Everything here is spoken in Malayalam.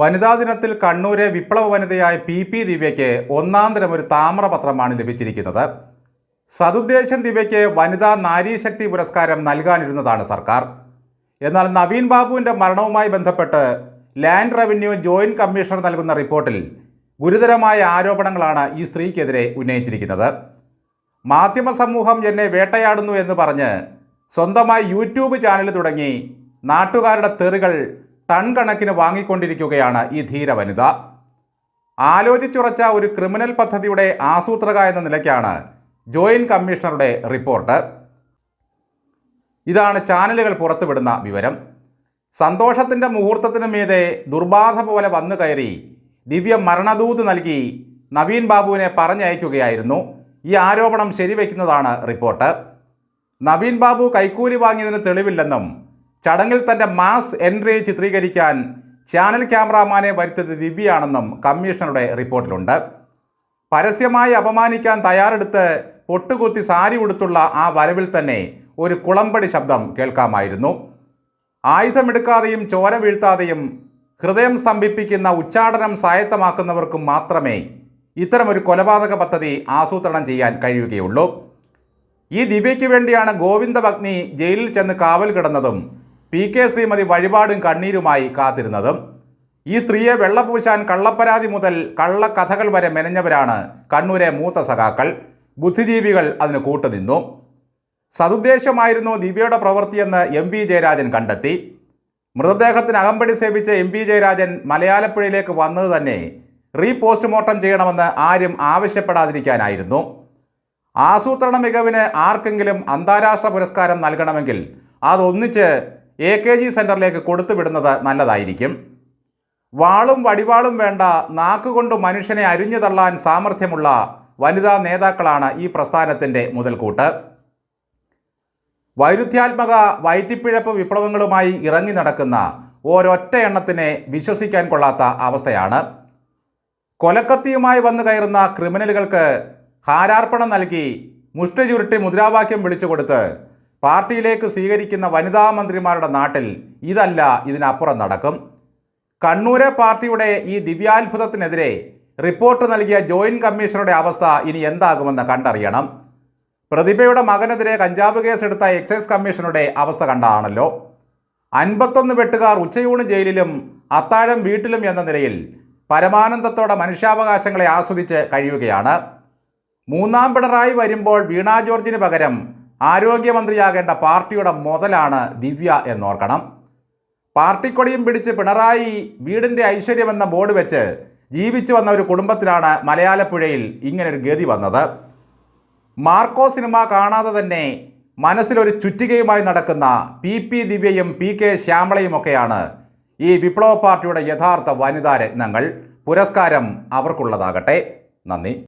വനിതാ ദിനത്തിൽ കണ്ണൂരെ വിപ്ലവ വനിതയായ പി പി ദിവ്യയ്ക്ക് ഒന്നാം ഒരു താമ്രപത്രമാണ് ലഭിച്ചിരിക്കുന്നത്. സതുദ്ദേശം ദിവ്യയ്ക്ക് വനിതാ നാരീശക്തി പുരസ്കാരം നൽകാനിരുന്നതാണ് സർക്കാർ. എന്നാൽ നവീൻ ബാബുവിന്റെ മരണവുമായി ബന്ധപ്പെട്ട് ലാൻഡ് റവന്യൂ ജോയിന്റ് കമ്മീഷണർ നൽകുന്ന റിപ്പോർട്ടിൽ ഗുരുതരമായ ആരോപണങ്ങളാണ് ഈ സ്ത്രീക്കെതിരെ ഉന്നയിച്ചിരിക്കുന്നത്. മാധ്യമ സമൂഹം എന്നെ വേട്ടയാടുന്നു എന്ന് പറഞ്ഞ് സ്വന്തമായി യൂട്യൂബ് ചാനൽ തുടങ്ങി നാട്ടുകാരുടെ തെറികൾ ടൺ കണക്കിന് വാങ്ങിക്കൊണ്ടിരിക്കുകയാണ് ഈ ധീര വനിത ആലോചിച്ചുറച്ച ഒരു ക്രിമിനൽ പദ്ധതിയുടെ ആസൂത്രക എന്ന നിലയ്ക്കാണ് ജോയിന്റ് കമ്മീഷണറുടെ റിപ്പോർട്ട്. ഇതാണ് ചാനലുകൾ പുറത്തുവിടുന്ന വിവരം. സന്തോഷത്തിന്റെ മുഹൂർത്തത്തിന് മീതെ ദുർബാധ പോലെ വന്നു കയറി ദിവ്യ മരണദൂത് നൽകി നവീൻ ബാബുവിനെ പറഞ്ഞയക്കുകയായിരുന്നു. ഈ ആരോപണം ശരിവയ്ക്കുന്നതാണ് റിപ്പോർട്ട്. നവീൻ ബാബു കൈക്കൂലി വാങ്ങിയതിന് തെളിവില്ലെന്നും ചടങ്ങിൽ തന്റെ മാസ് എൻട്രി ചിത്രീകരിക്കാൻ ചാനൽ ക്യാമറാമാനെ വരുത്തിയത് ദിവ്യയാണെന്നും കമ്മീഷണറുടെ റിപ്പോർട്ടിലുണ്ട്. പരസ്യമായി അപമാനിക്കാൻ തയ്യാറെടുത്ത് പൊട്ടുകുത്തി സാരി ഉടുത്തുള്ള ആ വരവിൽ തന്നെ ഒരു കുളമ്പടി ശബ്ദം കേൾക്കാമായിരുന്നു. ആയുധമെടുക്കാതെയും ചോര വീഴ്ത്താതെയും ഹൃദയം സ്തംഭിപ്പിക്കുന്ന ഉച്ചാടനം സായത്തമാക്കുന്നവർക്കും മാത്രമേ ഇത്തരമൊരു കൊലപാതക പദ്ധതി ആസൂത്രണം ചെയ്യാൻ കഴിയുകയുള്ളൂ. ഈ ദിവ്യയ്ക്ക് വേണ്ടിയാണ് ഗോവിന്ദ ഭഗ്നി ജയിലിൽ ചെന്ന് കാവൽ കിടന്നതും പി കെ ശ്രീമതി വഴിപാടും കണ്ണീരുമായി കാത്തിരുന്നതും ഈ സ്ത്രീയെ വെള്ളപൂശാൻ കള്ളപ്പരാതി മുതൽ കള്ളക്കഥകൾ വരെ മെനഞ്ഞവരാണ് കണ്ണൂരെ മൂത്ത സഖാക്കൾ. ബുദ്ധിജീവികൾ അതിന് കൂട്ടുനിന്നു. സതുദ്ദേശമായിരുന്നു ദിവ്യയുടെ പ്രവൃത്തിയെന്ന് എം പി ജയരാജൻ കണ്ടെത്തി. മൃതദേഹത്തിന് അകമ്പടി സേവിച്ച എം വി ജയരാജൻ മലയാളപ്പുഴയിലേക്ക് വന്നത് തന്നെ റീ പോസ്റ്റ്മോർട്ടം ചെയ്യണമെന്ന് ആരും ആവശ്യപ്പെടാതിരിക്കാനായിരുന്നു. ആസൂത്രണ മികവിന് ആർക്കെങ്കിലും അന്താരാഷ്ട്ര പുരസ്കാരം നൽകണമെങ്കിൽ അതൊന്നിച്ച് എ കെ ജി സെന്ററിലേക്ക് കൊടുത്തുവിടുന്നത് നല്ലതായിരിക്കും. വാളും വടിവാളും വേണ്ട നാക്കുകൊണ്ട് മനുഷ്യനെ അരിഞ്ഞു തള്ളാൻ സാമർഥ്യമുള്ള വനിതാ നേതാക്കളാണ് ഈ പ്രസ്ഥാനത്തിന്റെ മുതൽക്കൂട്ട്. വൈരുദ്ധ്യാത്മക വയറ്റിപ്പിഴപ്പ് വിപ്ലവങ്ങളുമായി ഇറങ്ങി നടക്കുന്ന ഒരൊറ്റ എണ്ണത്തിനെ വിശ്വസിക്കാൻ കൊള്ളാത്ത അവസ്ഥയാണ്. കൊലക്കത്തിയുമായി വന്നു കയറുന്ന ക്രിമിനലുകൾക്ക് ഹാരാർപ്പണം നൽകി മുഷ്ടി ചുരുട്ടി മുദ്രാവാക്യം വിളിച്ചു കൊടുത്ത് പാർട്ടിയിലേക്ക് സ്വീകരിക്കുന്ന വനിതാ മന്ത്രിമാരുടെ നാട്ടിൽ ഇതല്ല ഇതിനപ്പുറം നടക്കും. കണ്ണൂരെ പാർട്ടിയുടെ ഈ ദിവ്യാത്ഭുതത്തിനെതിരെ റിപ്പോർട്ട് നൽകിയ ജോയിന്റ് കമ്മീഷണറുടെ അവസ്ഥ ഇനി എന്താകുമെന്ന് കണ്ടറിയണം. പ്രതിഭയുടെ മകനെതിരെ കഞ്ചാവ് കേസെടുത്ത എക്സൈസ് കമ്മീഷണറുടെ അവസ്ഥ കണ്ടാണല്ലോ. അൻപത്തൊന്ന് വെട്ടുകാർ ഉച്ചയൂണ് ജയിലിലും അത്താഴം വീട്ടിലും എന്ന നിലയിൽ പരമാനന്ദത്തോടെ മനുഷ്യാവകാശങ്ങളെ ആസ്വദിച്ച് കഴിയുകയാണ്. മൂന്നാം പിണറായി വരുമ്പോൾ വീണാ ജോർജിന് പകരം ആരോഗ്യമന്ത്രിയാകേണ്ട പാർട്ടിയുടെ മുതലാണ് ദിവ്യ എന്നോർക്കണം. പാർട്ടിക്കൊടിയും പിടിച്ച് പിണറായി വീടിന്റെ ഐശ്വര്യമെന്ന ബോർഡ് വെച്ച് ജീവിച്ചു വന്ന ഒരു കുടുംബത്തിലാണ് മലയാളപ്പുഴയിൽ ഇങ്ങനൊരു ഗതി വന്നത്. മാർക്കോ സിനിമ കാണാതെ തന്നെ മനസ്സിലൊരു ചുറ്റികയുമായി നടക്കുന്ന പി പി ദിവ്യയും പി കെ ശ്യാമളയും ഒക്കെയാണ് ഈ വിപ്ലവ പാർട്ടിയുടെ യഥാർത്ഥ വനിതാ രത്നങ്ങൾ. പുരസ്കാരം അവർക്കുള്ളതാകട്ടെ. നന്ദി.